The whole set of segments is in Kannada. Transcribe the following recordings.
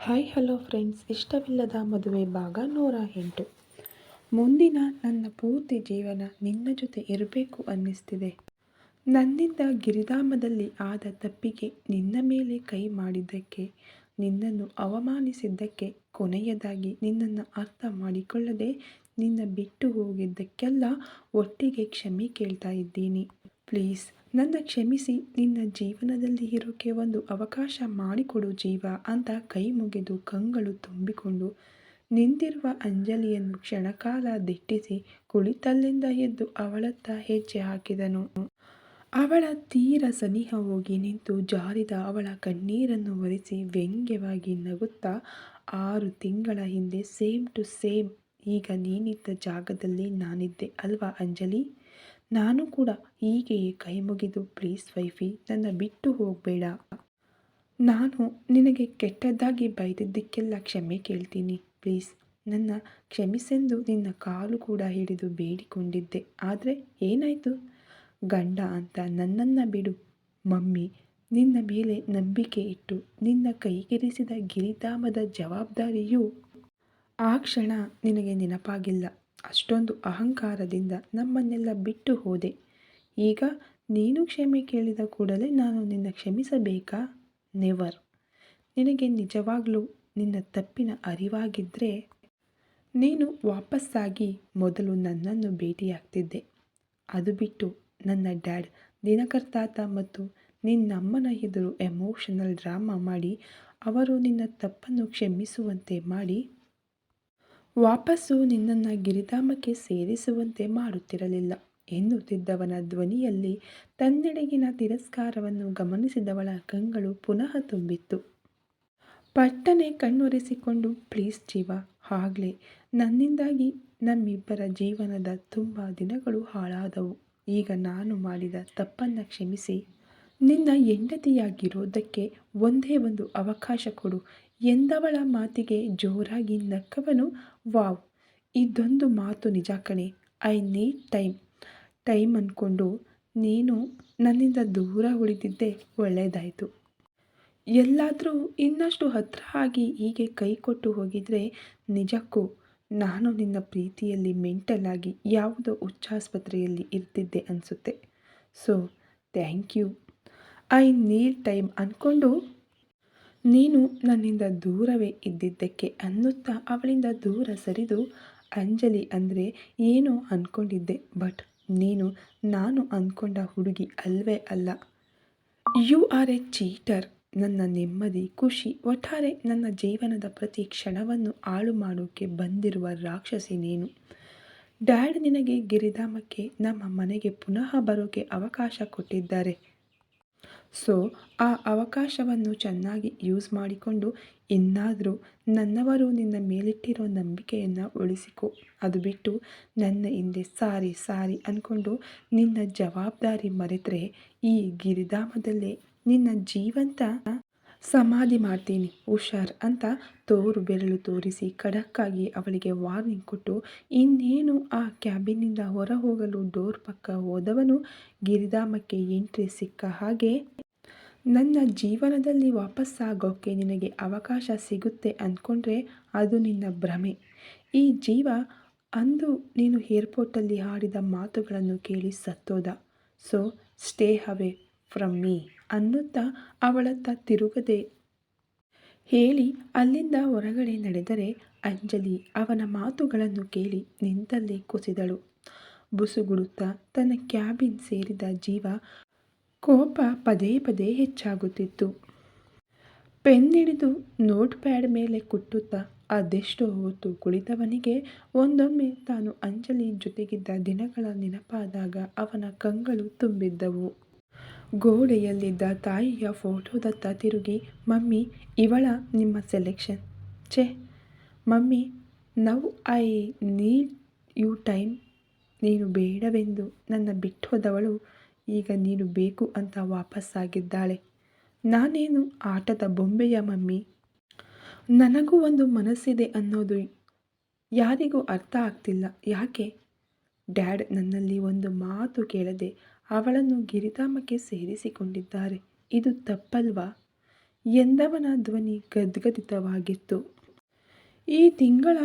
Hi, hello friends. ಇಷ್ಟವಿಲ್ಲದ ಮದುವೆ ಭಾಗ ನೂರ ಎಂಟು. ಮುಂದಿನ ನನ್ನ ಪೂರ್ತಿ ಜೀವನ ನಿನ್ನ ಜೊತೆ ಇರಬೇಕು ಅನ್ನಿಸ್ತಿದೆ. ನನ್ನಿಂದ ಗಿರಿಧಾಮದಲ್ಲಿ ಆದ ತಪ್ಪಿಗೆ ನಿನ್ನ ಮೇಲೆ ಕೈ ಮಾಡಿದ್ದಕ್ಕೆ, ನಿನ್ನನ್ನು ಅವಮಾನಿಸಿದ್ದಕ್ಕೆ, ಕೊನೆಯದಾಗಿ ನಿನ್ನನ್ನು ಅರ್ಥ ಮಾಡಿಕೊಳ್ಳದೆ ನಿನ್ನ ಬಿಟ್ಟು ಹೋಗಿದ್ದಕ್ಕೆಲ್ಲ ಒಟ್ಟಿಗೆ ಕ್ಷಮೆ ಕೇಳ್ತಾ ಇದ್ದೀನಿ. ಪ್ಲೀಸ್ ನನ್ನ ಕ್ಷಮಿಸಿ, ನಿನ್ನ ಜೀವನದಲ್ಲಿ ಇರೋಕ್ಕೆ ಒಂದು ಅವಕಾಶ ಮಾಡಿಕೊಡು ಜೀವ ಅಂತ ಕೈ ಮುಗಿದು ಕಂಗಳು ತುಂಬಿಕೊಂಡು ನಿಂತಿರುವ ಅಂಜಲಿಯನ್ನು ಕ್ಷಣಕಾಲ ದಿಟ್ಟಿಸಿ ಕುಳಿತಲ್ಲಿಂದ ಎದ್ದು ಅವಳತ್ತ ಹೆಜ್ಜೆ ಹಾಕಿದನು. ಅವಳ ತೀರ ಸನಿಹ ಹೋಗಿ ನಿಂತು ಜಾರಿದ ಅವಳ ಕಣ್ಣೀರನ್ನು ಒರೆಸಿ ವ್ಯಂಗ್ಯವಾಗಿ ನಗುತ್ತಾ, ಆರು ತಿಂಗಳ ಹಿಂದೆ ಸೇಮ್ ಟು ಸೇಮ್, ಈಗ ನೀನಿದ್ದ ಜಾಗದಲ್ಲಿ ನಾನಿದ್ದೆ ಅಲ್ವಾ ಅಂಜಲಿ? ನಾನು ಕೂಡ ಹೀಗೆಯೇ ಕೈ ಮುಗಿದು, ಪ್ಲೀಸ್ ವೈಫಿ, ನನ್ನ ಬಿಟ್ಟು ಹೋಗಬೇಡ. ನಾನು ನಿನಗೆ ಕೆಟ್ಟದ್ದಾಗಿ ಬೈದಿದ್ದಕ್ಕೆಲ್ಲ ಕ್ಷಮೆ ಕೇಳ್ತೀನಿ. ಪ್ಲೀಸ್, ನನ್ನ ಕ್ಷಮಿಸೆಂದು ನಿನ್ನ ಕಾಲು ಕೂಡ ಹಿಡಿದು ಬೇಡಿಕೊಂಡಿದ್ದೆ. ಆದರೆ ಏನಾಯಿತು? ಗಂಡ ಅಂತ ನನ್ನನ್ನು ಬಿಡು. ಮಮ್ಮಿ, ನಿನ್ನ ಮೇಲೆ ನಂಬಿಕೆ ಇಟ್ಟು ನಿನ್ನ ಕೈಗೆರಿಸಿದ ಗಿರಿಧಾಮದ ಜವಾಬ್ದಾರಿಯು ಆ ಕ್ಷಣ ನಿನಗೆ ನೆನಪಾಗಿಲ್ಲ. ಅಷ್ಟೊಂದು ಅಹಂಕಾರದಿಂದ ನಮ್ಮನ್ನೆಲ್ಲ ಬಿಟ್ಟು ಹೋದೆ. ಈಗ ನೀನು ಕ್ಷಮೆ ಕೇಳಿದ ಕೂಡಲೇ ನಾನು ನಿನ್ನ ಕ್ಷಮಿಸಬೇಕಾ? ನೆವರ್. ನಿನಗೆ ನಿಜವಾಗಲೂ ನಿನ್ನ ತಪ್ಪಿನ ಅರಿವಾಗಿದ್ದರೆ ನೀನು ವಾಪಸ್ಸಾಗಿ ಮೊದಲು ನನ್ನನ್ನು ಭೇಟಿಯಾಗ್ತಿದ್ದೆ. ಅದು ಬಿಟ್ಟು ನನ್ನ ಡ್ಯಾಡ್ ದಿನಕರ್ತಾತ ಮತ್ತು ನಿನ್ನಮ್ಮನ ಎದುರು ಎಮೋಷನಲ್ ಡ್ರಾಮಾ ಮಾಡಿ, ಅವರು ನಿನ್ನ ತಪ್ಪನ್ನು ಕ್ಷಮಿಸುವಂತೆ ಮಾಡಿ ವಾಪಸ್ಸು ನಿನ್ನನ್ನು ಗಿರಿಧಾಮಕ್ಕೆ ಸೇರಿಸುವಂತೆ ಮಾಡುತ್ತಿರಲಿಲ್ಲ. ಎನ್ನುತ್ತಿದ್ದವನ ಧ್ವನಿಯಲ್ಲಿ ತನ್ನೆಡೆಗಿನ ತಿರಸ್ಕಾರವನ್ನು ಗಮನಿಸಿದವಳ ಕಂಗಳು ಪುನಃ ತುಂಬಿತ್ತು. ಪಟ್ಟನೆ ಕಣ್ಣೊರೆಸಿಕೊಂಡು, ಪ್ಲೀಸ್ ಜೀವ, ಆಗ್ಲೇ ನನ್ನಿಂದಾಗಿ ನಮ್ಮಿಬ್ಬರ ಜೀವನದ ತುಂಬ ದಿನಗಳು ಹಾಳಾದವು. ಈಗ ನಾನು ಮಾಡಿದ ತಪ್ಪನ್ನು ಕ್ಷಮಿಸಿ. ನಿನ್ನ ಹೆಂಡತಿಯಾಗಿರೋದಕ್ಕೆ ಒಂದೇ ಒಂದು ಅವಕಾಶ ಕೊಡು. ಎಂದವಳ ಮಾತಿಗೆ ಜೋರಾಗಿ ನಕ್ಕವನು ವಾವ್, ಇದೊಂದು ಮಾತು ನಿಜ ಕಣೆ, ಐ ನೀಡ್ ಟೈಮ್. ಟೈಮ್ ಅಂದ್ಕೊಂಡು ನೀನು ನನ್ನಿಂದ ದೂರ ಉಳಿದಿದ್ದೆ ಒಳ್ಳೆಯದಾಯಿತು ಎಲ್ಲಾದರೂ ಇನ್ನಷ್ಟು ಹತ್ರ ಆಗಿ ಹೀಗೆ ಕೈ ಕೊಟ್ಟು ಹೋಗಿದರೆ ನಿಜಕ್ಕೂ ನಾನು ನಿನ್ನ ಪ್ರೀತಿಯಲ್ಲಿ ಮೆಂಟಲ್ ಆಗಿ ಯಾವುದೋ ಉಚ್ಚಾಸ್ಪತ್ರೆಯಲ್ಲಿ ಇರ್ತಿದ್ದೆ ಅನಿಸುತ್ತೆ. So, thank you. I need time ಅಂದ್ಕೊಂಡು ನೀನು ನನ್ನಿಂದ ದೂರವೇ ಇದ್ದಿದ್ದಕ್ಕೆ ಅನ್ನುತ್ತಾ ಅವಳಿಂದ ದೂರ ಸರಿದು, ಅಂಜಲಿ ಅಂದರೆ ಏನೋ ಅಂದ್ಕೊಂಡಿದ್ದೆ ಬಟ್ ನೀನು, ನಾನು ಅಂದ್ಕೊಂಡ ಹುಡುಗಿ ಅಲ್ವೇ ಅಲ್ಲ. ಯು ಆರ್ ಎ ಚೀಟರ್, ನನ್ನ ನೆಮ್ಮದಿ, ಖುಷಿ, ಒಟ್ಟಾರೆ ನನ್ನ ಜೀವನದ ಪ್ರತಿ ಕ್ಷಣವನ್ನು ಹಾಳು ಮಾಡೋಕ್ಕೆ ಬಂದಿರುವ ರಾಕ್ಷಸಿ ನೀನು. ಡ್ಯಾಡ್ ನಿನಗೆ ಗಿರಿಧಾಮಕ್ಕೆ, ನಮ್ಮ ಮನೆಗೆ ಪುನಃ ಬರೋಕ್ಕೆ ಅವಕಾಶ ಕೊಟ್ಟಿದ್ದಾರೆ. ಸೊ ಆ ಅವಕಾಶವನ್ನು ಚೆನ್ನಾಗಿ ಯೂಸ್ ಮಾಡಿಕೊಂಡು ಇನ್ನಾದರೂ ನನ್ನವರು ನಿನ್ನ ಮೇಲಿಟ್ಟಿರೋ ನಂಬಿಕೆಯನ್ನು ಉಳಿಸಿಕೊ. ಅದು ಬಿಟ್ಟು ನನ್ನ ಹಿಂದೆ ಸಾರಿ ಸಾರಿ ಅಂದ್ಕೊಂಡು ನಿನ್ನ ಜವಾಬ್ದಾರಿ ಮರೆತರೆ ಈ ಗಿರಿಧಾಮದಲ್ಲೇ ನಿನ್ನ ಜೀವಂತ ಸಮಾಧಿ ಮಾಡ್ತೀನಿ, ಹುಷಾರ್ ಅಂತ ತೋರು ಬೆರಳು ತೋರಿಸಿ ಖಡಕ್ಕಾಗಿ ಅವಳಿಗೆ ವಾರ್ನಿಂಗ್ ಕೊಟ್ಟು, ಇನ್ನೇನು ಆ ಕ್ಯಾಬಿನಿಂದ ಹೊರ ಹೋಗಲು ಡೋರ್ ಪಕ್ಕ ಹೋದವನು ಗಿರಿಧಾಮಕ್ಕೆ ಎಂಟ್ರಿ ಸಿಕ್ಕ ಹಾಗೆ, ನನ್ನ ಜೀವನದಲ್ಲಿ ವಾಪಸ್ಸಾಗೋಕ್ಕೆ ನಿನಗೆ ಅವಕಾಶ ಸಿಗುತ್ತೆ ಅಂದ್ಕೊಂಡ್ರೆ ಅದು ನಿನ್ನ ಭ್ರಮೆ. ಈ ಜೀವ ಅಂದು ನೀನು ಏರ್ಪೋರ್ಟಲ್ಲಿ ಹಾಡಿದ ಮಾತುಗಳನ್ನು ಕೇಳಿ ಸತ್ತೋದ. So stay away from me ಅನ್ನುತ್ತಾ ಅವಳತ್ತ ತಿರುಗದೆ ಹೇಳಿ ಅಲ್ಲಿಂದ ಹೊರಗಡೆ ನಡೆದರೆ ಅಂಜಲಿ ಅವನ ಮಾತುಗಳನ್ನು ಕೇಳಿ ನಿಂತಲ್ಲೇ ಕುಸಿದಳು. ಬುಸುಗುಡುತ್ತಾ ತನ್ನ ಕ್ಯಾಬಿನ್ ಸೇರಿದ ಜೀವ ಕೋಪ ಪದೇ ಪದೇ ಹೆಚ್ಚಾಗುತ್ತಿತ್ತು. ಪೆನ್ ಹಿಡಿದು ನೋಟ್ ಪ್ಯಾಡ್ ಮೇಲೆ ಕುಟ್ಟುತ್ತಾ ಅದೆಷ್ಟು ಹೊತ್ತು ಕುಳಿತವನಿಗೆ ಒಂದೊಮ್ಮೆ ತಾನು ಅಂಜಲಿ ಜೊತೆಗಿದ್ದ ದಿನಗಳ ನೆನಪಾದಾಗ ಅವನ ಕಂಗಳು ತುಂಬಿದ್ದವು. ಗೋಡೆಯಲ್ಲಿದ್ದ ತಾಯಿಯ ಫೋಟೋದತ್ತ ತಿರುಗಿ, ಮಮ್ಮಿ, ಇವಳ ನಿಮ್ಮ ಸೆಲೆಕ್ಷನ್. ಛೇ, mummy, now I need you time. ನೀನು ಬೇಡವೆಂದು ನನ್ನ ಬಿಟ್ಟು ಹೋದವಳು, ಈಗ ನೀನು ಬೇಕು ಅಂತ ವಾಪಸ್ಸಾಗಿದ್ದಾಳೆ. ನಾನೇನು ಆಟದ ಬೊಂಬೆಯ ಮಮ್ಮಿ? ನನಗೂ ಒಂದು ಮನಸ್ಸಿದೆ ಅನ್ನೋದು ಯಾರಿಗೂ ಅರ್ಥ ಆಗ್ತಿಲ್ಲ. ಯಾಕೆ? ಡ್ಯಾಡ್ ನನ್ನಲ್ಲಿ ಒಂದು ಮಾತು ಕೇಳದೆ ಅವಳನ್ನು ಗಿರಿಧಾಮಕ್ಕೆ ಸೇರಿಸಿಕೊಂಡಿದ್ದಾರೆ. ಇದು ತಪ್ಪಲ್ವಾ? ಎಂದವನ ಧ್ವನಿ ಗದ್ಗದಿತವಾಗಿತ್ತು. ಈ ತಿಂಗಳ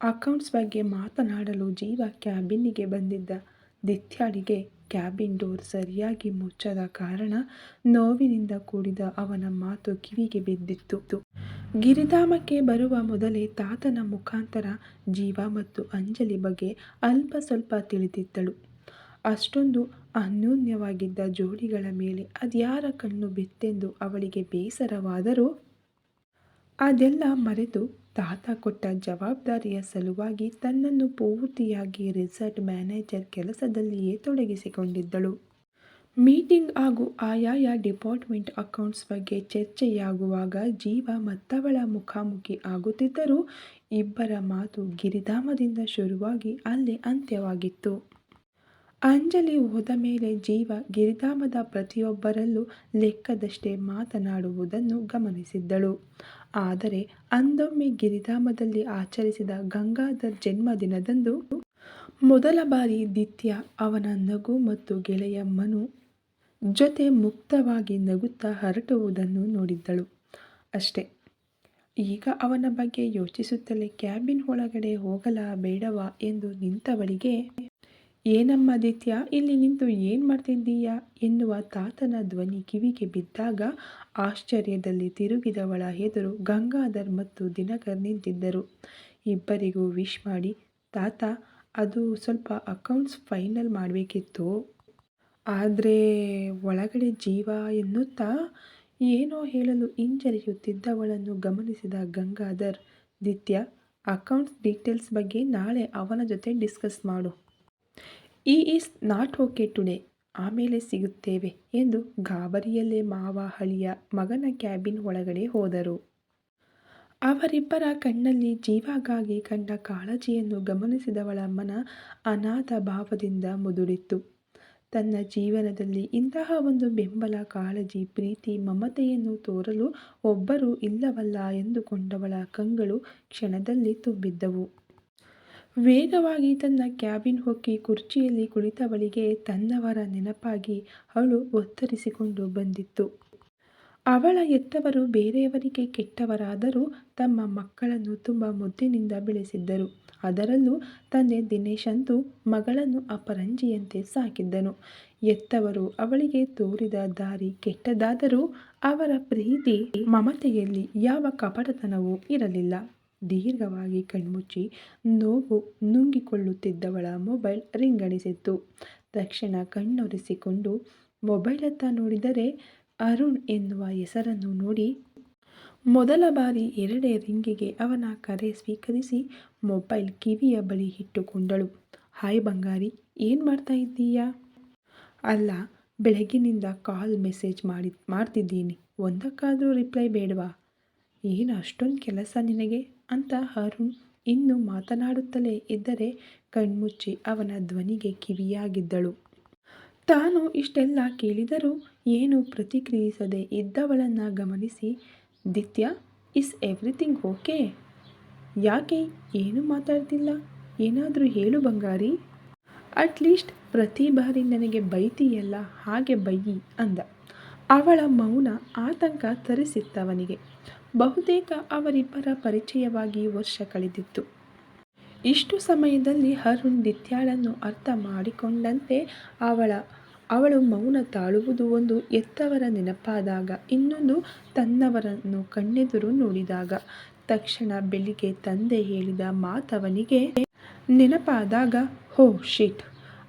ಅಕೌಂಟ್ಸ್ ಬಗ್ಗೆ ಮಾತನಾಡಲು ಜೀವ ಕ್ಯಾಬಿನ್ನಿಗೆ ಬಂದಿದ್ದ ದಿತ್ಯಾಳಿಗೆ ಕ್ಯಾಬಿನ್ ಡೋರ್ ಸರಿಯಾಗಿ ಮುಚ್ಚದ ಕಾರಣ ನೋವಿನಿಂದ ಕೂಡಿದ ಅವನ ಮಾತು ಕಿವಿಗೆ ಬಿದ್ದಿತ್ತು. ಗಿರಿಧಾಮಕ್ಕೆ ಬರುವ ಮೊದಲೇ ತಾತನ ಮುಖಾಂತರ ಜೀವ ಮತ್ತು ಅಂಜಲಿ ಬಗ್ಗೆ ಅಲ್ಪ ಸ್ವಲ್ಪ ತಿಳಿದಿದ್ದಳು. ಅಷ್ಟೊಂದು ಅನ್ಯೋನ್ಯವಾಗಿದ್ದ ಜೋಡಿಗಳ ಮೇಲೆ ಅದ್ಯಾರ ಕಣ್ಣು ಬಿತ್ತೆಂದು ಅವಳಿಗೆ ಬೇಸರವಾದರೂ ಅದೆಲ್ಲ ಮರೆತು ತಾತ ಕೊಟ್ಟ ಜವಾಬ್ದಾರಿಯ ಸಲುವಾಗಿ ತನ್ನನ್ನು ಪೂರ್ತಿಯಾಗಿ ರಿಸರ್ಟ್ ಮ್ಯಾನೇಜರ್ ಕೆಲಸದಲ್ಲಿಯೇ ತೊಡಗಿಸಿಕೊಂಡಿದ್ದಳು. ಮೀಟಿಂಗ್ ಹಾಗೂ ಆಯಾಯ ಡಿಪಾರ್ಟ್ಮೆಂಟ್ ಅಕೌಂಟ್ಸ್ ಬಗ್ಗೆ ಚರ್ಚೆಯಾಗುವಾಗ ಜೀವ ಮತ್ತವಳ ಮುಖಾಮುಖಿ ಆಗುತ್ತಿದ್ದರೂ ಇಬ್ಬರ ಮಾತು ಗಿರಿಧಾಮದಿಂದ ಶುರುವಾಗಿ ಅಲ್ಲೇ ಅಂತ್ಯವಾಗಿತ್ತು. ಅಂಜಲಿ ಹೋದ ಮೇಲೆ ಜೀವ ಗಿರಿಧಾಮದ ಪ್ರತಿಯೊಬ್ಬರಲ್ಲೂ ಲೆಕ್ಕದಷ್ಟೇ ಮಾತನಾಡುವುದನ್ನು ಗಮನಿಸಿದ್ದಳು. ಆದರೆ ಅಂದೊಮ್ಮೆ ಗಿರಿಧಾಮದಲ್ಲಿ ಆಚರಿಸಿದ ಗಂಗಾಧರ್ ಜನ್ಮದಿನದಂದು ಮೊದಲ ಬಾರಿ ದಿತ್ಯ, ಅವನ ನಗು ಮತ್ತು ಗೆಳೆಯ ಮನು ಜೊತೆ ಮುಕ್ತವಾಗಿ ನಗುತ್ತಾ ಹರಟುವುದನ್ನು ನೋಡಿದ್ದಳು. ಅಷ್ಟೇ. ಈಗ ಅವನ ಬಗ್ಗೆ ಯೋಚಿಸುತ್ತಲೇ ಕ್ಯಾಬಿನ್ ಒಳಗಡೆ ಹೋಗಲಾ ಬೇಡವಾ ಎಂದು ನಿಂತವಳಿಗೆ ಏನಮ್ಮ ಆದಿತ್ಯ, ಇಲ್ಲಿ ನಿಂತು ಏನು ಮಾಡ್ತಿದ್ದೀಯ? ಎನ್ನುವ ತಾತನ ಧ್ವನಿ ಕಿವಿಗೆ ಬಿದ್ದಾಗ ಆಶ್ಚರ್ಯದಲ್ಲಿ ತಿರುಗಿದವಳ ಎದುರು ಗಂಗಾಧರ್ ಮತ್ತು ದಿನಕರ್ ನಿಂತಿದ್ದರು. ಇಬ್ಬರಿಗೂ ವಿಶ್ ಮಾಡಿ, ತಾತ, ಅದು ಸ್ವಲ್ಪ ಅಕೌಂಟ್ಸ್ ಫೈನಲ್ ಮಾಡಬೇಕಿತ್ತು. ಆದರೆ ಒಳಗಡೆ ಜೀವ ಎನ್ನುತ್ತಾ? ಏನೋ ಹೇಳಲು ಹಿಂಜರಿಯುತ್ತಿದ್ದವಳನ್ನು ಗಮನಿಸಿದ ಗಂಗಾಧರ್, ದಿತ್ಯ, ಅಕೌಂಟ್ಸ್ ಡೀಟೇಲ್ಸ್ ಬಗ್ಗೆ ನಾಳೆ ಅವನ ಜೊತೆ ಡಿಸ್ಕಸ್ ಮಾಡು. ಈ ಈಸ್ ನಾಟ್ ಓಕೆ ಟುಡೇ, ಆಮೇಲೆ ಸಿಗುತ್ತೇವೆ ಎಂದು ಗಾಬರಿಯಲ್ಲೇ ಮಾವ ಹಳಿಯ ಮಗನ ಕ್ಯಾಬಿನ್ ಒಳಗಡೆ ಹೋದರು. ಅವರಿಬ್ಬರ ಕಣ್ಣಲ್ಲಿ ಜೀವಾಗಾಗಿ ಕಂಡ ಕಾಳಜಿಯನ್ನು ಗಮನಿಸಿದವಳ ಮನ ಅನಾಥ ಭಾವದಿಂದ ಮುದುಡಿತ್ತು ತನ್ನ ಜೀವನದಲ್ಲಿ ಇಂತಹ ಒಂದು ಬೆಂಬಲ, ಕಾಳಜಿ, ಪ್ರೀತಿ, ಮಮತೆಯನ್ನು ತೋರಲು ಒಬ್ಬರೂ ಇಲ್ಲವಲ್ಲ ಎಂದುಕೊಂಡವಳ ಕಂಗಳು ಕ್ಷಣದಲ್ಲಿ ತುಂಬಿದ್ದವು. ವೇಗವಾಗಿ ತನ್ನ ಕ್ಯಾಬಿನ್ ಹೊಕ್ಕಿ ಕುರ್ಚಿಯಲ್ಲಿ ಕುಳಿತವಳಿಗೆ ತನ್ನವರ ನೆನಪಾಗಿ ಅವಳು ಒತ್ತರಿಸಿಕೊಂಡು ಬಂದಿತ್ತು. ಅವಳ ಎತ್ತವರು ಬೇರೆಯವರಿಗೆ ಕೆಟ್ಟವರಾದರೂ ತಮ್ಮ ಮಕ್ಕಳನ್ನು ತುಂಬ ಮುದ್ದಿನಿಂದ ಬೆಳೆಸಿದ್ದರು. ಅದರಲ್ಲೂ ತಂದೆ ದಿನೇಶ್ ಅಂತೂ ಮಗಳನ್ನು ಅಪರಂಜಿಯಂತೆ ಸಾಕಿದ್ದನು. ಎತ್ತವರು ಅವಳಿಗೆ ತೋರಿದ ದಾರಿ ಕೆಟ್ಟದಾದರೂ ಅವರ ಪ್ರೀತಿ ಮಮತೆಯಲ್ಲಿ ಯಾವ ಕಪಟತನವೂ ಇರಲಿಲ್ಲ. ದೀರ್ಘವಾಗಿ ಕಣ್ಮುಚ್ಚಿ ನೋವು ನುಂಗಿಕೊಳ್ಳುತ್ತಿದ್ದವಳ ಮೊಬೈಲ್ ರಿಂಗಣಿಸಿತ್ತು. ತಕ್ಷಣ ಕಣ್ಣೊರೆಸಿಕೊಂಡು, ಮೊಬೈಲತ್ತ ನೋಡಿದರೆ ಅರುಣ್ ಎನ್ನುವ ಹೆಸರನ್ನು ನೋಡಿ. ಮೊದಲ ಬಾರಿ ಎರಡೇ ರಿಂಗಿಗೆ ಅವನ ಕರೆ ಸ್ವೀಕರಿಸಿ ಮೊಬೈಲ್ ಕಿವಿಯ ಬಳಿ ಇಟ್ಟುಕೊಂಡಳು. ಹಾಯ್ ಬಂಗಾರಿ, ಏನು ಮಾಡ್ತಾ ಇದ್ದೀಯಾ? ಅಲ್ಲ ಬೆಳಗಿನಿಂದ ಕಾಲ್ ಮೆಸೇಜ್ ಮಾಡಿ, ಮಾಡ್ತಿದ್ದೀನಿ. ಒಂದಕ್ಕಾದರೂ ರಿಪ್ಲೈ ಬೇಡವಾ? ಏನು ಅಷ್ಟೊಂದು ಕೆಲಸ ನಿನಗೆ? ಅಂತ ಅರುಣ್ ಇನ್ನೂ ಮಾತನಾಡುತ್ತಲೇ ಇದ್ದರೆ ಕಣ್ಮುಚ್ಚಿ ಅವನ ಧ್ವನಿಗೆ ಕಿವಿಯಾಗಿದ್ದಳು. ತಾನು ಇಷ್ಟೆಲ್ಲ ಕೇಳಿದರೂ ಏನು ಪ್ರತಿಕ್ರಿಯಿಸದೆ ಇದ್ದವಳನ್ನು ಗಮನಿಸಿ, ದಿತ್ಯ, ಇಸ್ ಎವ್ರಿಥಿಂಗ್ ಓಕೆ? ಯಾಕೆ ಏನು ಮಾತಾಡ್ತಿಲ್ಲ? ಏನಾದರೂ ಹೇಳು ಬಂಗಾರಿ. ಅಟ್ಲೀಸ್ಟ್ ಪ್ರತಿ ಬಾರಿ ನನಗೆ ಬೈತೀಯಲ್ಲ, ಹಾಗೆ ಬೈಯಿ ಅಂದ. ಅವಳ ಮೌನ ಆತಂಕ ತರಿಸಿತ್ತವನಿಗೆ. ಬಹುತೇಕ ಅವರಿಬ್ಬರ ಪರಿಚಯವಾಗಿ ವರ್ಷ ಕಳೆದಿತ್ತು. ಇಷ್ಟು ಸಮಯದಲ್ಲಿ ಅರುಣ್ ದಿತ್ಯಾಳನ್ನು ಅರ್ಥ ಮಾಡಿಕೊಂಡಂತೆ ಅವಳ, ಅವಳು ಮೌನ ತಾಳುವುದು ಒಂದು ಎತ್ತವರ ನೆನಪಾದಾಗ, ಇನ್ನೊಂದು ತನ್ನವರನ್ನು ಕಣ್ಣೆದುರು ನೋಡಿದಾಗ. ತಕ್ಷಣ ಬೆಳಿಗ್ಗೆ ತಂದೆ ಹೇಳಿದ ಮಾತವನಿಗೆ ನೆನಪಾದಾಗ, ಹೋ, ಶಿಟ್!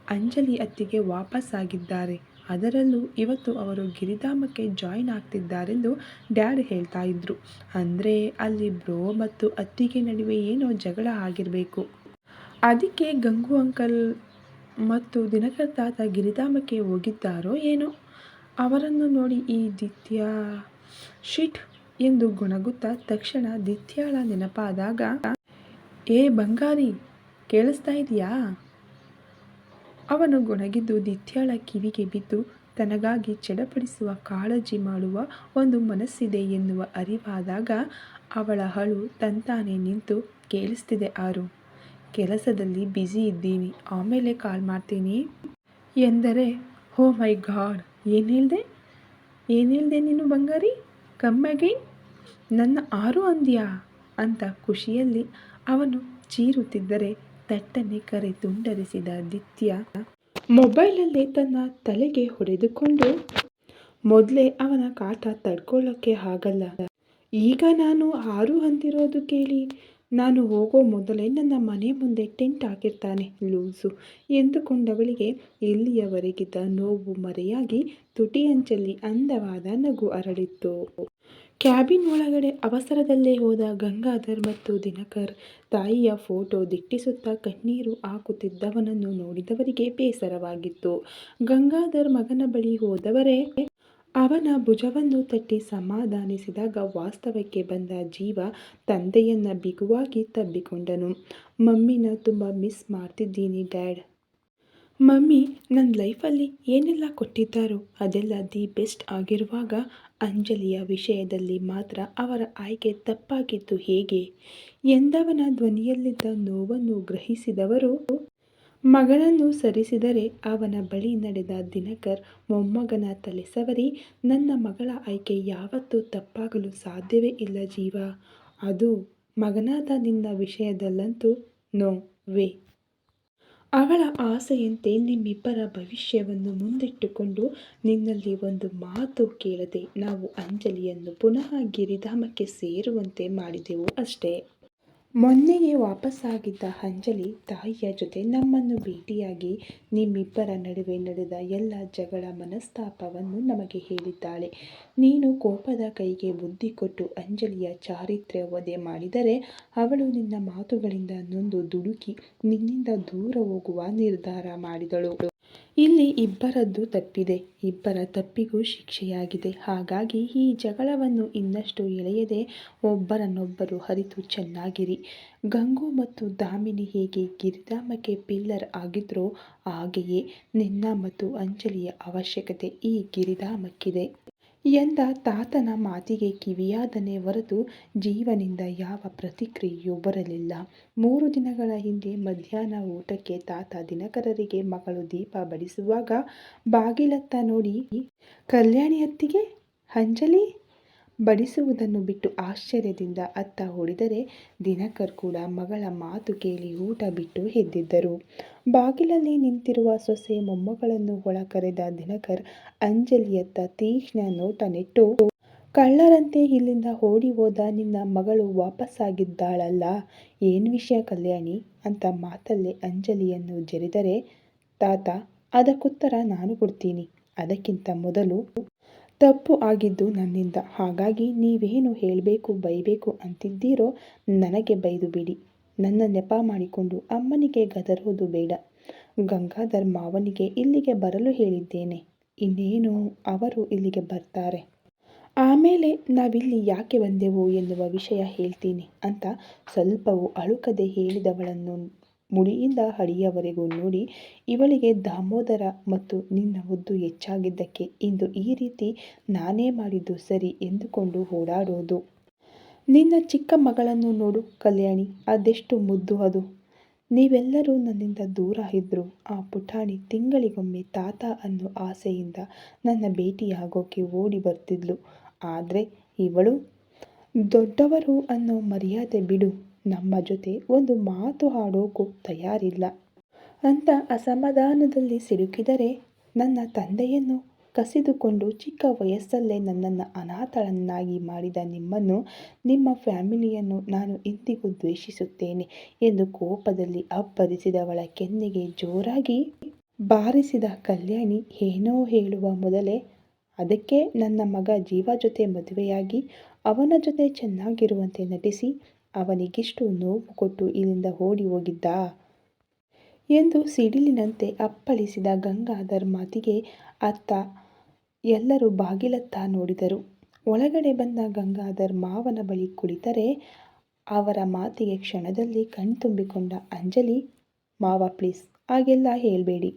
ಅಂಜಲಿ ಅತ್ತಿಗೆ ವಾಪಸ್ಸಾಗಿದ್ದಾರೆ. ಅದರಲ್ಲೂ ಇವತ್ತು ಅವರು ಗಿರಿಧಾಮಕ್ಕೆ ಜಾಯಿನ್ ಆಗ್ತಿದ್ದಾರೆಂದು ಡ್ಯಾಡ್ ಹೇಳ್ತಾ ಇದ್ರು. ಅಂದರೆ ಅಲ್ಲಿ ಬ್ರೋ ಮತ್ತು ಅತ್ತಿಗೆ ನಡುವೆ ಏನೋ ಜಗಳ ಆಗಿರಬೇಕು. ಅದಕ್ಕೆ ಗಂಗು ಅಂಕಲ್ ಮತ್ತು ದಿನಕರ್ ತಾತ ಗಿರಿಧಾಮಕ್ಕೆ ಹೋಗಿದ್ದಾರೋ ಏನೋ? ಅವರನ್ನು ನೋಡಿ ಈ ದಿತ್ಯ ಶಿಟ್ ಎಂದು ಗುಣಗುತ್ತಾ ತಕ್ಷಣ ದಿತ್ಯಾಳ ನೆನಪಾದಾಗ, ಏ ಬಂಗಾರಿ, ಕೇಳಿಸ್ತಾ ಇದೆಯಾ? ಅವನು ಗೊಣಗಿದ್ದು ದಿತ್ಯಾಳ ಕಿವಿಗೆ ಬಿದ್ದು ತನಗಾಗಿ ಚಡಪಡಿಸುವ ಕಾಳಜಿ ಮಾಡುವ ಒಂದು ಮನಸ್ಸಿದೆ ಎನ್ನುವ ಅರಿವಾದಾಗ ಅವಳ ಹಳು ತಂತಾನೆ ನಿಂತು ಕೇಳಿಸ್ತಿದೆ ಆರು. ಕೆಲಸದಲ್ಲಿ ಬ್ಯುಸಿ ಇದ್ದೀನಿ, ಆಮೇಲೆ ಕಾಲ್ ಮಾಡ್ತೀನಿ. ಎಂದರೆ, ಹೋ ಮೈ ಗಾಡ್, ಏನು ಹೇಳಿದೆ? ಏನು ಹೇಳಿದೆ ನೀನು ಬಂಗಾರಿ? ಕಮ್ಮಗೈನ್ ನನ್ನ ಆರು ಅಂದ್ಯಾ? ಅಂತ ಖುಷಿಯಲ್ಲಿ ಅವನು ಚೀರುತ್ತಿದ್ದರೆ ತಟ್ಟನೆ ಕರೆ ತುಂಡರಿಸಿದ ದಿತ್ಯ ಮೊಬೈಲಲ್ಲೇ ತನ್ನ ತಲೆಗೆ ಹೊಡೆದುಕೊಂಡು ಮೊದಲೇ ಅವನ ಕಾಟ ತಡ್ಕೊಳ್ಳೋಕ್ಕೆ ಆಗಲ್ಲ. ಈಗ ನಾನು ಆರು ಅಂತಿರೋದು ಕೇಳಿ, ನಾನು ಹೋಗೋ ಮೊದಲೇ ನನ್ನ ಮನೆ ಮುಂದೆ ಟೆಂಟ್ ಹಾಕಿರ್ತಾನೆ ಲೂಸು ಎಂದುಕೊಂಡವಳಿಗೆ ಇಲ್ಲಿಯವರೆಗಿದ್ದ ನೋವು ಮರೆಯಾಗಿ ತುಟಿಯಂಚಲ್ಲಿ ಅಂದವಾದ ನಗು ಅರಳಿತ್ತು. ಕ್ಯಾಬಿನ್ ಒಳಗಡೆ ಅವಸರದಲ್ಲೇ ಹೋದ ಗಂಗಾಧರ್ ಮತ್ತು ದಿನಕರ್ ತಾಯಿಯ ಫೋಟೋ ದಿಟ್ಟಿಸುತ್ತಾ ಕಣ್ಣೀರು ಹಾಕುತ್ತಿದ್ದವನನ್ನು ನೋಡಿದವರಿಗೆ ಬೇಸರವಾಗಿತ್ತು. ಗಂಗಾಧರ್ ಮಗನ ಬಳಿ ಹೋದವರೇ, ಅವನ ಭುಜವನ್ನು ತಟ್ಟಿ ಸಮಾಧಾನಿಸಿದಾಗ ವಾಸ್ತವಕ್ಕೆ ಬಂದ ಜೀವ ತಂದೆಯನ್ನ ಬಿಗುವಾಗಿ ತಬ್ಬಿಕೊಂಡನು. ಮಮ್ಮಿನ ತುಂಬ ಮಿಸ್ ಮಾಡ್ತಿದ್ದೀನಿ ಡ್ಯಾಡ್. ಮಮ್ಮಿ ನನ್ನ ಲೈಫಲ್ಲಿ ಏನೆಲ್ಲ ಕೊಟ್ಟಿದ್ದಾರೋ ಅದೆಲ್ಲ ದಿ ಬೆಸ್ಟ್ ಆಗಿರುವಾಗ ಅಂಜಲಿಯ ವಿಷಯದಲ್ಲಿ ಮಾತ್ರ ಅವರ ಆಯ್ಕೆ ತಪ್ಪಾಗಿದ್ದು ಹೇಗೆ? ಎಂದವನ ಧ್ವನಿಯಲ್ಲಿದ್ದ ನೋವನ್ನು ಗ್ರಹಿಸಿದವರು, ಮಗನನ್ನು ಸರಿಸಿದರೆ ಅವನ ಬಳಿ ನಡೆದ ದಿನಕರ್ ಮೊಮ್ಮಗನ ತಲೆ ಸವರಿ, ನನ್ನ ಮಗಳ ಆಯ್ಕೆ ಯಾವತ್ತೂ ತಪ್ಪಾಗಲು ಸಾಧ್ಯವೇ ಇಲ್ಲ ಜೀವ. ಅದು ಮಗನಾದ ನಿನ್ನ ವಿಷಯದಲ್ಲಂತೂ ನೋ ವೇ. ಅವಳ ಆಸೆಯಂತೆ ನಿಮ್ಮಿಬ್ಬರ ಭವಿಷ್ಯವನ್ನು ಮುಂದಿಟ್ಟುಕೊಂಡು ನಿನ್ನಲ್ಲಿ ಒಂದು ಮಾತು ಕೇಳದೆ ನಾವು ಅಂಜಲಿಯನ್ನು ಪುನಃ ಗಿರಿಧಾಮಕ್ಕೆ ಸೇರುವಂತೆ ಮಾಡಿದೆವು ಅಷ್ಟೇ. ಮೊನ್ನೆಗೆ ವಾಪಸ್ಸಾಗಿದ್ದ ಅಂಜಲಿ ತಾಯಿಯ ಜೊತೆ ನಮ್ಮನ್ನು ಭೇಟಿಯಾಗಿ ನಿಮ್ಮಿಬ್ಬರ ನಡುವೆ ನಡೆದ ಎಲ್ಲ ಜಗಳ ಮನಸ್ತಾಪವನ್ನು ನಮಗೆ ಹೇಳಿದ್ದಾಳೆ. ನೀನು ಕೋಪದ ಕೈಗೆ ಬುದ್ಧಿ ಕೊಟ್ಟು ಅಂಜಲಿಯ ಚಾರಿತ್ರ್ಯ ವಧೆ ಮಾಡಿದರೆ ಅವಳು ನಿನ್ನ ಮಾತುಗಳಿಂದ ನೊಂದು ದುಡುಕಿ ನಿನ್ನಿಂದ ದೂರ ಹೋಗುವ ನಿರ್ಧಾರ ಮಾಡಿದಳು. ಇಲ್ಲಿ ಇಬ್ಬರದ್ದು ತಪ್ಪಿದೆ. ಇಬ್ಬರ ತಪ್ಪಿಗೂ ಶಿಕ್ಷೆಯಾಗಿದೆ. ಹಾಗಾಗಿ ಈ ಜಗಳವನ್ನು ಇನ್ನಷ್ಟು ಎಳೆಯದೆ ಒಬ್ಬರನ್ನೊಬ್ಬರು ಹರಿತು ಚೆನ್ನಾಗಿರಿ. ಗಂಗು ಮತ್ತು ದಾಮಿನಿ ಹೇಗೆ ಗಿರಿಧಾಮಕ್ಕೆ ಪಿಲ್ಲರ್ ಆಗಿದ್ರೋ ಹಾಗೆಯೇ ನಿನ್ನ ಮತ್ತು ಅಂಜಲಿಯ ಅವಶ್ಯಕತೆ ಈ ಗಿರಿಧಾಮಕ್ಕಿದೆ. ಎಂದ ತಾತನ ಮಾತಿಗೆ ಕಿವಿಯಾದನೆ ಹೊರತು ಜೀವನಿಂದ ಯಾವ ಪ್ರತಿಕ್ರಿಯೆಯೂ ಬರಲಿಲ್ಲ. ಮೂರು ದಿನಗಳ ಹಿಂದೆ ಮಧ್ಯಾಹ್ನ ಊಟಕ್ಕೆ ತಾತ ದಿನಕರರಿಗೆ ಮಗಳು ದೀಪ ಬಡಿಸುವಾಗ ಬಾಗಿಲತ್ತ ನೋಡಿ ಕಲ್ಯಾಣಿ ಅತ್ತಿಗೆ ಅಂಜಲಿ ಬಡಿಸುವುದನ್ನು ಬಿಟ್ಟು ಆಶ್ಚರ್ಯದಿಂದ ಅತ್ತ ಹೊಡಿದರೆ ದಿನಕರ್ ಕೂಡ ಮಗಳ ಮಾತು ಕೇಳಿ ಊಟ ಬಿಟ್ಟು ಎದ್ದಿದ್ದರು. ಬಾಗಿಲಲ್ಲಿ ನಿಂತಿರುವ ಸೊಸೆ ಮೊಮ್ಮಗಳನ್ನು ಒಳ ಕರೆದ ದಿನಕರ್ ಅಂಜಲಿಯತ್ತ ತೀಕ್ಷ್ಣ ನೋಟ ನೆಟ್ಟು ಕಳ್ಳರಂತೆ ಇಲ್ಲಿಂದ ಓಡಿ ಹೋದ ನಿನ್ನ ಮಗಳು ವಾಪಸ್ಸಾಗಿದ್ದಾಳಲ್ಲ? ಏನು ವಿಷಯ ಕಲ್ಯಾಣಿ ಅಂತ ಮಾತಲ್ಲೇ ಅಂಜಲಿಯನ್ನು ಜರಿದರೆ, ತಾತ, ಅದಕ್ಕುತ್ತರ ನಾನು ಕೊಡ್ತೀನಿ. ಅದಕ್ಕಿಂತ ಮೊದಲು ತಪ್ಪು ಆಗಿದ್ದು ನನ್ನಿಂದ, ಹಾಗಾಗಿ ನೀವೇನು ಹೇಳಬೇಕು, ಬೈಬೇಕು ಅಂತಿದ್ದೀರೋ ನನಗೆ ಬೈದು ಬಿಡಿ. ನನ್ನ ನೆಪ ಮಾಡಿಕೊಂಡು ಅಮ್ಮನಿಗೆ ಗದರೋದು ಬೇಡ. ಗಂಗಾಧರ್ ಮಾವನಿಗೆ ಇಲ್ಲಿಗೆ ಬರಲು ಹೇಳಿದ್ದೇನೆ. ಇನ್ನೇನು ಅವರು ಇಲ್ಲಿಗೆ ಬರ್ತಾರೆ? ಆಮೇಲೆ ನಾವಿಲ್ಲಿ ಯಾಕೆ ಬಂದೆವು ಎನ್ನುವ ವಿಷಯ ಹೇಳ್ತೀನಿ ಅಂತ ಸ್ವಲ್ಪವೂ ಅಳುಕದೆ ಹೇಳಿದವಳನ್ನು ಮುಡಿಯಿಂದ ಹಡಿಯವರೆಗೂ ನೋಡಿ, ಇವಳಿಗೆ ದಾಮೋದರ ಮತ್ತು ನಿನ್ನ ಮುದ್ದು ಹೆಚ್ಚಾಗಿದ್ದಕ್ಕೆ ಇಂದು ಈ ರೀತಿ ನಾನೇ ಮಾಡಿದ್ದು ಸರಿ ಎಂದುಕೊಂಡು ಓಡಾಡೋದು. ನಿನ್ನ ಚಿಕ್ಕ ಮಗಳನ್ನು ನೋಡು ಕಲ್ಯಾಣಿ, ಅದೆಷ್ಟು ಮುದ್ದು ಅದು. ನೀವೆಲ್ಲರೂ ನನ್ನಿಂದ ದೂರ ಇದ್ದರು ಆ ಪುಟಾಣಿ ತಿಂಗಳಿಗೊಮ್ಮೆ ತಾತ ಅನ್ನೋ ಆಸೆಯಿಂದ ನನ್ನ ಭೇಟಿಯಾಗೋಕೆ ಓಡಿ ಬರ್ತಿದ್ಲು. ಆದರೆ ಇವಳು ದೊಡ್ಡವರು ಅನ್ನೋ ಮರ್ಯಾದೆ ಬಿಡು. ನಮ್ಮ ಜೊತೆ ಒಂದು ಮಾತು ಆಡೋಕ್ಕೂ ತಯಾರಿಲ್ಲ. ಅಂತ ಅಸಮಾಧಾನದಲ್ಲಿ ಸಿಲುಕಿದರೆ ನನ್ನ ತಂದೆಯನ್ನು ಕಸಿದುಕೊಂಡು ಚಿಕ್ಕ ವಯಸ್ಸಲ್ಲೇ ನನ್ನನ್ನು ಅನಾಥಳನ್ನಾಗಿ ಮಾಡಿದ ನಿಮ್ಮನ್ನು, ನಿಮ್ಮ ಫ್ಯಾಮಿಲಿಯನ್ನು ನಾನು ಇಂದಿಗೂ ದ್ವೇಷಿಸುತ್ತೇನೆ ಎಂದು ಕೋಪದಲ್ಲಿ ಅಪ್ಪರಿಸಿದವಳ ಕೆನ್ನೆಗೆ ಜೋರಾಗಿ ಬಾರಿಸಿದ ಕಲ್ಯಾಣಿ ಏನೋ ಹೇಳುವ ಮೊದಲೇ, ಅದಕ್ಕೆ ನನ್ನ ಮಗ ಜೀವ ಜೊತೆ ಮದುವೆಯಾಗಿ, ಅವನ ಜೊತೆ ಚೆನ್ನಾಗಿರುವಂತೆ ನಟಿಸಿ ಅವನಿಗಿಷ್ಟು ನೋವು ಕೊಟ್ಟು ಇಲ್ಲಿಂದ ಓಡಿ ಹೋಗಿದ್ದ? ಎಂದು ಸಿಡಿಲಿನಂತೆ ಅಪ್ಪಳಿಸಿದ ಗಂಗಾಧರ್ ಮಾತಿಗೆ, ಅತ್ತ, ಎಲ್ಲರೂ ಬಾಗಿಲತ್ತ ನೋಡಿದರು. ಒಳಗಡೆ ಬಂದ ಗಂಗಾಧರ್ ಮಾವನ ಬಳಿ ಕುಳಿತರೆ ಅವರ ಮಾತಿಗೆ ಕ್ಷಣದಲ್ಲಿ ಕಣ್ತುಂಬಿಕೊಂಡ ಅಂಜಲಿ, ಮಾವ, ಪ್ಲೀಸ್, ಹಾಗೆಲ್ಲ ಹೇಳಬೇಡಿ.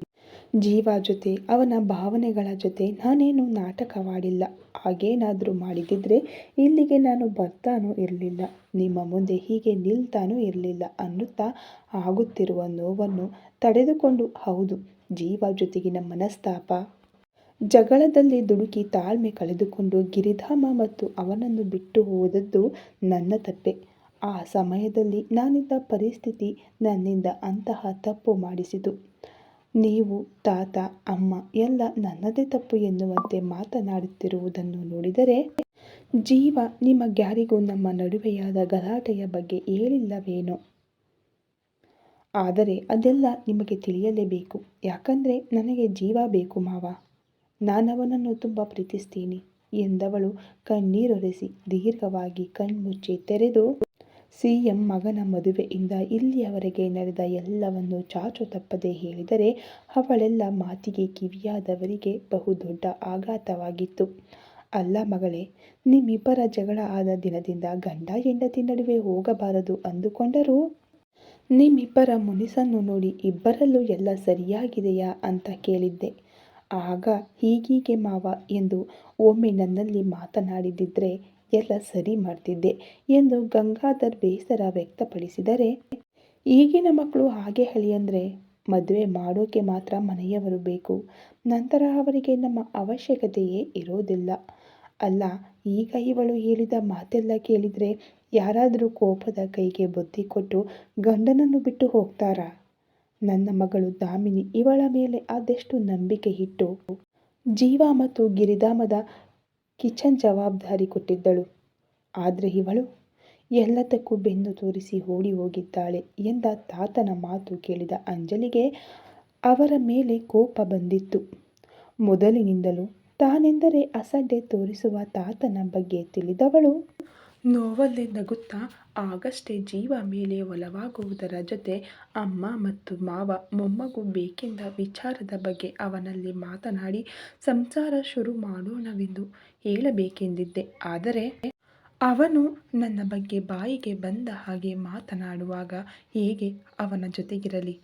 ಜೀವ ಜೊತೆ, ಅವನ ಭಾವನೆಗಳ ಜೊತೆ ನಾನೇನು ನಾಟಕವಾಡಿಲ್ಲ. ಹಾಗೇನಾದರೂ ಮಾಡಿದ್ದಿದ್ರೆ ಇಲ್ಲಿಗೆ ನಾನು ಬರ್ತಾನೂ ಇರಲಿಲ್ಲ. ನಿಮ್ಮ ಮುಂದೆ ಹೀಗೆ ನಿಲ್ತಾನೂ ಇರಲಿಲ್ಲ ಅನ್ನುತ್ತಾ ಆಗುತ್ತಿರುವ ನೋವನ್ನು ತಡೆದುಕೊಂಡು ಹೌದು, ಜೀವ ಜೊತೆಗಿನ ಮನಸ್ತಾಪ. ಜಗಳದಲ್ಲಿ ದುಡುಕಿ ತಾಳ್ಮೆ ಕಳೆದುಕೊಂಡು ಗಿರಿಧಾಮ ಮತ್ತು ಅವನನ್ನು ಬಿಟ್ಟು ಹೋದದ್ದು ನನ್ನ ತಪ್ಪೆ. ಆ ಸಮಯದಲ್ಲಿ ನಾನಿದ್ದ ಪರಿಸ್ಥಿತಿ ನನ್ನಿಂದ ಅಂತಹ ತಪ್ಪು ಮಾಡಿಸಿತು. ನೀವು ತಾತ, ಅಮ್ಮ ಎಲ್ಲ ನನ್ನದೇ ತಪ್ಪು ಎನ್ನುವಂತೆ ಮಾತನಾಡುತ್ತಿರುವುದನ್ನು ನೋಡಿದರೆ ಜೀವ ನಿಮ್ಮ ಗ್ಯಾರಿಗೂ ನಮ್ಮ ನಡುವೆಯಾದ ಗಲಾಟೆಯ ಬಗ್ಗೆ ಹೇಳಿಲ್ಲವೇನೋ? ಆದರೆ ಅದೆಲ್ಲ ನಿಮಗೆ ತಿಳಿಯಲೇಬೇಕು. ಯಾಕಂದರೆ ನನಗೆ ಜೀವ ಬೇಕು ಮಾವ. ನಾನವನನ್ನು ತುಂಬ ಪ್ರೀತಿಸ್ತೀನಿ ಎಂದವಳು ಕಣ್ಣೀರೊರೆಸಿ ದೀರ್ಘವಾಗಿ ಕಣ್ಮುಚ್ಚಿ ತೆರೆದು ಸಿ ಎಂ ಮಗನ ಮದುವೆಯಿಂದ ಇಲ್ಲಿಯವರೆಗೆ ನಡೆದ ಎಲ್ಲವನ್ನು ಚಾಚು ತಪ್ಪದೆ ಹೇಳಿದರೆ ಅವಳೆಲ್ಲ ಮಾತಿಗೆ ಕಿವಿಯಾದವರಿಗೆ ಬಹುದೊಡ್ಡ ಆಘಾತವಾಗಿತ್ತು. ಅಲ್ಲ ಮಗಳೇ, ನಿಮ್ಮಿಬ್ಬರ ಜಗಳ ಆದ ದಿನದಿಂದ ಗಂಡ ಹೆಂಡತಿ ನಡುವೆ ಹೋಗಬಾರದು ಅಂದುಕೊಂಡರೂ? ನಿಮ್ಮಿಬ್ಬರ ಮುನಿಸನ್ನು ನೋಡಿ ಇಬ್ಬರಲ್ಲೂ ಎಲ್ಲ ಸರಿಯಾಗಿದೆಯಾ ಅಂತ ಕೇಳಿದ್ದೆ. ಆಗ ಹೀಗೀಗೆ ಮಾವ ಎಂದು ಒಮ್ಮೆ ನನ್ನಲ್ಲಿ ಮಾತನಾಡಿದ್ದಿದ್ರೆ ಎಲ್ಲ ಸರಿ ಮಾಡ್ತಿದ್ದೆ ಎಂದು ಗಂಗಾಧರ್ ಬೇಸರ ವ್ಯಕ್ತಪಡಿಸಿದರೆ, ಈಗಿನ ಮಕ್ಕಳು ಹಾಗೆ ಹಳಿ ಅಂದರೆ ಮದುವೆ ಮಾಡೋಕೆ ಮಾತ್ರ ಮನೆಯವರು ಬೇಕು. ನಂತರ ಅವರಿಗೆ ನಮ್ಮ ಅವಶ್ಯಕತೆಯೇ ಇರೋದಿಲ್ಲ. ಅಲ್ಲ, ಈಗ ಇವಳು ಹೇಳಿದ ಮಾತೆಲ್ಲ ಕೇಳಿದರೆ ಯಾರಾದರೂ ಕೋಪದ ಕೈಗೆ ಬುದ್ಧಿ ಕೊಟ್ಟು ಗಂಡನನ್ನು ಬಿಟ್ಟು ಹೋಗ್ತಾರಾ? ನನ್ನ ಮಗಳು ದಾಮಿನಿ ಇವಳ ಮೇಲೆ ಆದಷ್ಟು ನಂಬಿಕೆ ಇಟ್ಟು ಜೀವ ಮತ್ತು ಗಿರಿಧಾಮದ ಕಿಚನ್ ಜವಾಬ್ದಾರಿ ಕೊಟ್ಟಿದ್ದಳು. ಆದರೆ ಇವಳು ಎಲ್ಲದಕ್ಕೂ ಬೆನ್ನು ತೋರಿಸಿ ಓಡಿ ಹೋಗಿದ್ದಾಳೆ ಎಂದ ತಾತನ ಮಾತು ಕೇಳಿದ ಅಂಜಲಿಗೆ ಅವರ ಮೇಲೆ ಕೋಪ ಬಂದಿತ್ತು. ಮೊದಲಿನಿಂದಲೂ ತಾನೆಂದರೆ ಅಸಡ್ಡೆ ತೋರಿಸುವ ತಾತನ ಬಗ್ಗೆ ತಿಳಿದವಳು ನೋವಲ್ಲಿ ನಗುತ್ತಾ ಆಗಷ್ಟೇ ಜೀವ ಮೇಲೆ ಒಲವಾಗುವುದರ ಜೊತೆ ಅಮ್ಮ ಮತ್ತು ಮಾವ ಮೊಮ್ಮಗು ಬೇಕೆಂದ ವಿಚಾರದ ಬಗ್ಗೆ ಅವನಲ್ಲಿ ಮಾತನಾಡಿ, ಸಂಸಾರ ಶುರು ಮಾಡೋಣವೆಂದು ಹೇಳಬೇಕೆಂದಿದ್ದೆ. ಆದರೆ ಅವನು ನನ್ನ ಬಗ್ಗೆ ಬಾಯಿಗೆ ಬಂದ ಹಾಗೆ ಮಾತನಾಡುವಾಗ ಹೇಗೆ ಅವನ ಜೊತೆಗಿರಲಿ?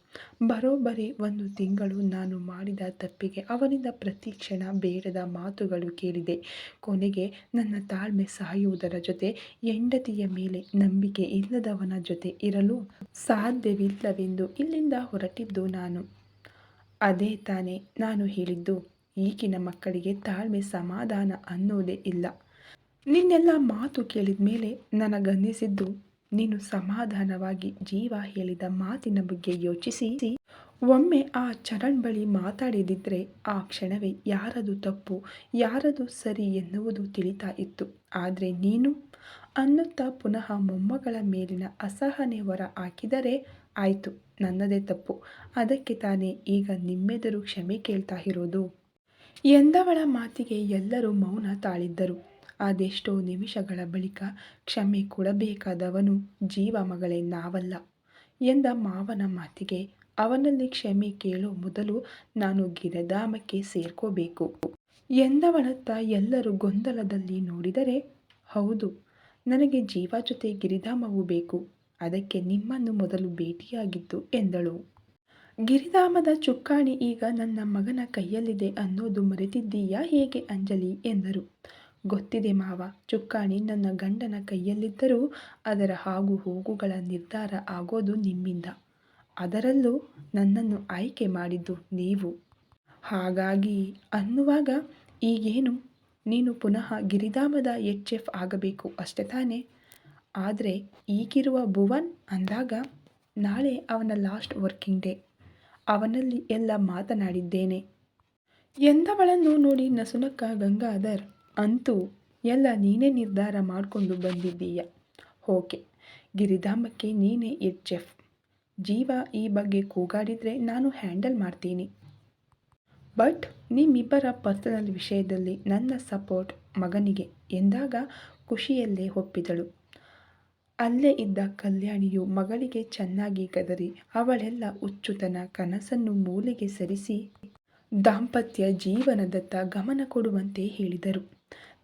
ಬರೋಬ್ಬರಿ ಒಂದು ತಿಂಗಳು ನಾನು ಮಾಡಿದ ತಪ್ಪಿಗೆ ಅವನಿಂದ ಪ್ರತಿ ಕ್ಷಣ ಬೇಡದ ಮಾತುಗಳು ಕೇಳಿದೆ. ಕೊನೆಗೆ ನನ್ನ ತಾಳ್ಮೆ ಸಾಯುವುದರ ಜೊತೆ ಹೆಂಡತಿಯ ಮೇಲೆ ನಂಬಿಕೆ ಇಲ್ಲದವನ ಜೊತೆ ಇರಲು ಸಾಧ್ಯವಿಲ್ಲವೆಂದು ಇಲ್ಲಿಂದ ಹೊರಟಿದ್ದು ನಾನು. ಅದೇ ತಾನೇ ನಾನು ಹೇಳಿದ್ದು. ಈಗಿನ ಮಕ್ಕಳಿಗೆ ತಾಳ್ಮೆ ಸಮಾಧಾನ ಅನ್ನೋದೇ ಇಲ್ಲ. ನಿನ್ನೆಲ್ಲ ಮಾತು ಕೇಳಿದ ಮೇಲೆ ನನಗನ್ನಿಸಿದ್ದು, ನೀನು ಸಮಾಧಾನವಾಗಿ ಜೀವ ಹೇಳಿದ ಮಾತಿನ ಬಗ್ಗೆ ಯೋಚಿಸಿ. ಒಮ್ಮೆ ಆ ಚರಣ್ ಬಳಿ ಮಾತಾಡಿದಿದ್ರೆ ಆ ಕ್ಷಣವೇ ಯಾರದು ತಪ್ಪು, ಯಾರದು ಸರಿ ಎನ್ನುವುದು ತಿಳಿತಾ ಇತ್ತು. ಆದರೆ ನೀನು? ಅನ್ನುತ್ತಾ ಪುನಃ ಮೊಮ್ಮಗಳ ಮೇಲಿನ ಅಸಹನೆ ಹೊರ ಹಾಕಿದರೆ ಆಯಿತು, ನನ್ನದೇ ತಪ್ಪು. ಅದಕ್ಕೆ ತಾನೇ ಈಗ ನಿಮ್ಮೆದುರು ಕ್ಷಮೆ ಕೇಳ್ತಾ ಇರೋದು? ಎಂದವಳ ಮಾತಿಗೆ ಎಲ್ಲರೂ ಮೌನ ತಾಳಿದ್ದರು. ಅದೆಷ್ಟೋ ನಿಮಿಷಗಳ ಬಳಿಕ ಕ್ಷಮೆ ಕೊಡಬೇಕಾದವನು ಜೀವ ಮಗಳೇ ನಾವಲ್ಲ ಎಂದ ಮಾವನ ಮಾತಿಗೆ, ಅವನಲ್ಲಿ ಕ್ಷಮೆ ಕೇಳೋ ಮೊದಲು ನಾನು ಗಿರಧಾಮಕ್ಕೆ ಸೇರ್ಕೋಬೇಕು ಎಂದವನತ್ತ ಎಲ್ಲರೂ ಗೊಂದಲದಲ್ಲಿ ನೋಡಿದರೆ, ಹೌದು, ನನಗೆ ಜೀವ ಜೊತೆ ಗಿರಿಧಾಮವು ಬೇಕು, ಅದಕ್ಕೆ ನಿಮ್ಮನ್ನು ಮೊದಲು ಭೇಟಿಯಾಗಿತ್ತು ಎಂದಳು. ಗಿರಿಧಾಮದ ಚುಕ್ಕಾಣಿ ಈಗ ನನ್ನ ಮಗನ ಕೈಯಲ್ಲಿದೆ ಅನ್ನೋದು ಮರೆತಿದ್ದೀಯಾ ಹೇಗೆ ಅಂಜಲಿ ಎಂದರು. ಗೊತ್ತಿದೆ ಮಾವ. ಚುಕ್ಕಾಣಿ ನನ್ನ ಗಂಡನ ಕೈಯಲ್ಲಿದ್ದರೂ ಅದರ ಹಾಗು ಹೋಗುಗಳ ನಿರ್ಧಾರ ಆಗೋದು ನಿಮ್ಮಿಂದ. ಅದರಲ್ಲೂ ನನ್ನನ್ನು ಆಯ್ಕೆ ಮಾಡಿದ್ದು ನೀವು. ಹಾಗಾಗಿ ಅನ್ನುವಾಗ ಈಗೇನು? ನೀನು ಪುನಃ ಗಿರಿಧಾಮದ ಎಚ್ ಎಫ್ ಆಗಬೇಕು ಅಷ್ಟೇ ತಾನೇ? ಆದರೆ ಈಗಿರುವ ಭುವನ್ ಅಂದಾಗ ನಾಳೆ ಅವನ ಲಾಸ್ಟ್ ವರ್ಕಿಂಗ್ ಡೇ. ಅವನಲ್ಲಿ ಎಲ್ಲ ಮಾತನಾಡಿದ್ದೇನೆ. ಎಂದವಳನ್ನು ನೋಡಿ ನಸುನಕ್ಕ ಗಂಗಾಧರ್ ಅಂತೂ ಎಲ್ಲ ನೀನೇ ನಿರ್ಧಾರ ಮಾಡಿಕೊಂಡು ಬಂದಿದ್ದೀಯ? ಓಕೆ, ಗಿರಿಧಾಮಕ್ಕೆ ನೀನೇ ಎಚ್ ಚೆಫ್. ಜೀವ ಈ ಬಗ್ಗೆ ಕೂಗಾಡಿದರೆ ನಾನು ಹ್ಯಾಂಡಲ್ ಮಾಡ್ತೀನಿ. ಬಟ್ ನಿಮ್ಮಿಬ್ಬರ ಪರ್ಸನಲ್ ವಿಷಯದಲ್ಲಿ ನನ್ನ ಸಪೋರ್ಟ್ ಮಗನಿಗೆ ಎಂದಾಗ ಖುಷಿಯಲ್ಲೇ ಒಪ್ಪಿದಳು. ಅಲ್ಲೇ ಇದ್ದ ಕಲ್ಯಾಣಿಯು ಮಗಳಿಗೆ ಚೆನ್ನಾಗಿ ಗದರಿ, ಅವಳೆಲ್ಲ ಹುಚ್ಚುತನ ಕನಸನ್ನು ಮೂಲೆಗೆ ಸರಿಸಿ ದಾಂಪತ್ಯ ಜೀವನದತ್ತ ಗಮನ ಕೊಡುವಂತೆ ಹೇಳಿದರು.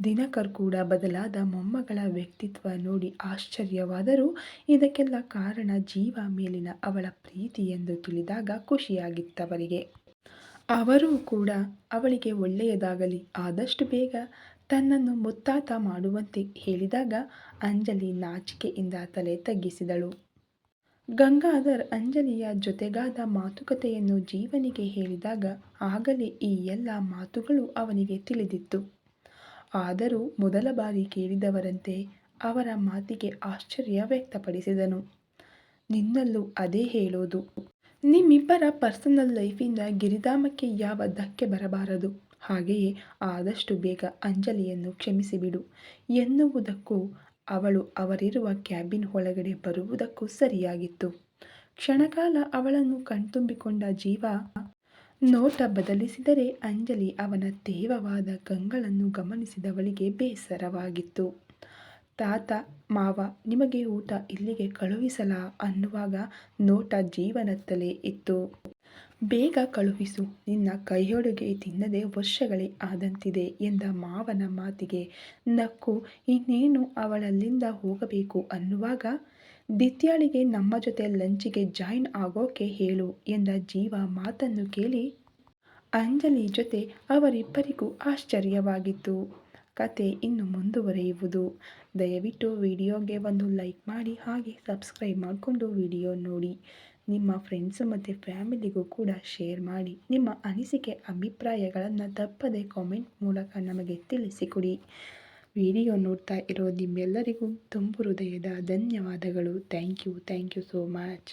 ದಿನಕರ್ ಕೂಡ ಬದಲಾದ ಮೊಮ್ಮಗಳ ವ್ಯಕ್ತಿತ್ವ ನೋಡಿ ಆಶ್ಚರ್ಯವಾದರೂ ಇದಕ್ಕೆಲ್ಲ ಕಾರಣ ಜೀವ ಮೇಲಿನ ಅವಳ ಪ್ರೀತಿ ಎಂದು ತಿಳಿದಾಗ ಖುಷಿಯಾಗಿತ್ತವರಿಗೆ. ಅವರೂ ಕೂಡ ಅವಳಿಗೆ ಒಳ್ಳೆಯದಾಗಲಿ, ಆದಷ್ಟು ಬೇಗ ತನ್ನನ್ನು ಮುತ್ತಾತ ಮಾಡುವಂತೆ ಹೇಳಿದಾಗ ಅಂಜಲಿ ನಾಚಿಕೆಯಿಂದ ತಲೆ ತಗ್ಗಿಸಿದಳು. ಗಂಗಾಧರ್ ಅಂಜಲಿಯ ಜೊತೆಗಾದ ಮಾತುಕತೆಯನ್ನು ಜೀವನಿಗೆ ಹೇಳಿದಾಗ ಆಗಲೇ ಈ ಎಲ್ಲ ಮಾತುಗಳು ಅವನಿಗೆ ತಿಳಿದಿತ್ತು. ಆದರೂ ಮೊದಲ ಬಾರಿ ಕೇಳಿದವರಂತೆ ಅವರ ಮಾತಿಗೆ ಆಶ್ಚರ್ಯ ವ್ಯಕ್ತಪಡಿಸಿದನು. ನಿನ್ನಲ್ಲೂ ಅದೇ ಹೇಳೋದು. ನಿಮ್ಮಿಬ್ಬರ ಪರ್ಸನಲ್ ಲೈಫಿಂದ ಗಿರಿಧಾಮಕ್ಕೆ ಯಾವ ಧಕ್ಕೆ ಬರಬಾರದು. ಹಾಗೆಯೇ ಆದಷ್ಟು ಬೇಗ ಅಂಜಲಿಯನ್ನು ಕ್ಷಮಿಸಿಬಿಡು. ಎನ್ನುವುದಕ್ಕೂ ಅವಳು ಅವರಿರುವ ಕ್ಯಾಬಿನ್ ಒಳಗಡೆ ಬರುವುದಕ್ಕೂ ಸರಿಯಾಗಿತ್ತು. ಕ್ಷಣಕಾಲ ಅವಳನ್ನು ಕಣ್ತುಂಬಿಕೊಂಡ ಜೀವ ನೋಟ ಬದಲಿಸಿದರೆ ಅಂಜಲಿ ಅವನ ತೇವವಾದ ಗಂಗಳನ್ನು ಗಮನಿಸಿದವಳಿಗೆ ಬೇಸರವಾಗಿತ್ತು. ತಾತ, ಮಾವ, ನಿಮಗೆ ಊಟ ಇಲ್ಲಿಗೆ ಕಳುಹಿಸಲ ಅನ್ನುವಾಗ ನೋಟ ಜೀವನತ್ತಲೇ ಇತ್ತು. ಬೇಗ ಕಳುಹಿಸು, ನಿನ್ನ ಕೈಯೊಳಗೆ ತಿನ್ನದೆ ವರ್ಷಗಳೇ ಆದಂತಿದೆ ಎಂದ ಮಾವನ ಮಾತಿಗೆ ನಕ್ಕು ಇನ್ನೇನು ಅವಳಲ್ಲಿಂದ ಹೋಗಬೇಕು ಅನ್ನುವಾಗ ದಿತ್ಯಾಳಿಗೆ ನಮ್ಮ ಜೊತೆ ಲಂಚಿಗೆ ಜಾಯಿನ್ ಆಗೋಕೆ ಹೇಳು ಎಂದ ಜೀವ ಮಾತನ್ನು ಕೇಳಿ ಅಂಜಲಿ ಜೊತೆ ಅವರಿಬ್ಬರಿಗೂ ಆಶ್ಚರ್ಯವಾಗಿತ್ತು. ಕತೆ ಇನ್ನು ಮುಂದುವರೆಯುವುದು. ದಯವಿಟ್ಟು ವಿಡಿಯೋಗೆ ಒಂದು ಲೈಕ್ ಮಾಡಿ, ಹಾಗೆ ಸಬ್ಸ್ಕ್ರೈಬ್ ಮಾಡಿಕೊಂಡು ವಿಡಿಯೋ ನೋಡಿ. ನಿಮ್ಮ ಫ್ರೆಂಡ್ಸು ಮತ್ತು ಫ್ಯಾಮಿಲಿಗೂ ಕೂಡ ಶೇರ್ ಮಾಡಿ. ನಿಮ್ಮ ಅನಿಸಿಕೆ, ಅಭಿಪ್ರಾಯಗಳನ್ನು ತಪ್ಪದೆ ಕಾಮೆಂಟ್ ಮೂಲಕ ನಮಗೆ ತಿಳಿಸಿಕೊಡಿ. ವಿಡಿಯೋ ನೋಡ್ತಾ ಇರೋ ನಿಮ್ಮೆಲ್ಲರಿಗೂ ತುಂಬು ಹೃದಯದ ಧನ್ಯವಾದಗಳು. Thank you thank you so much.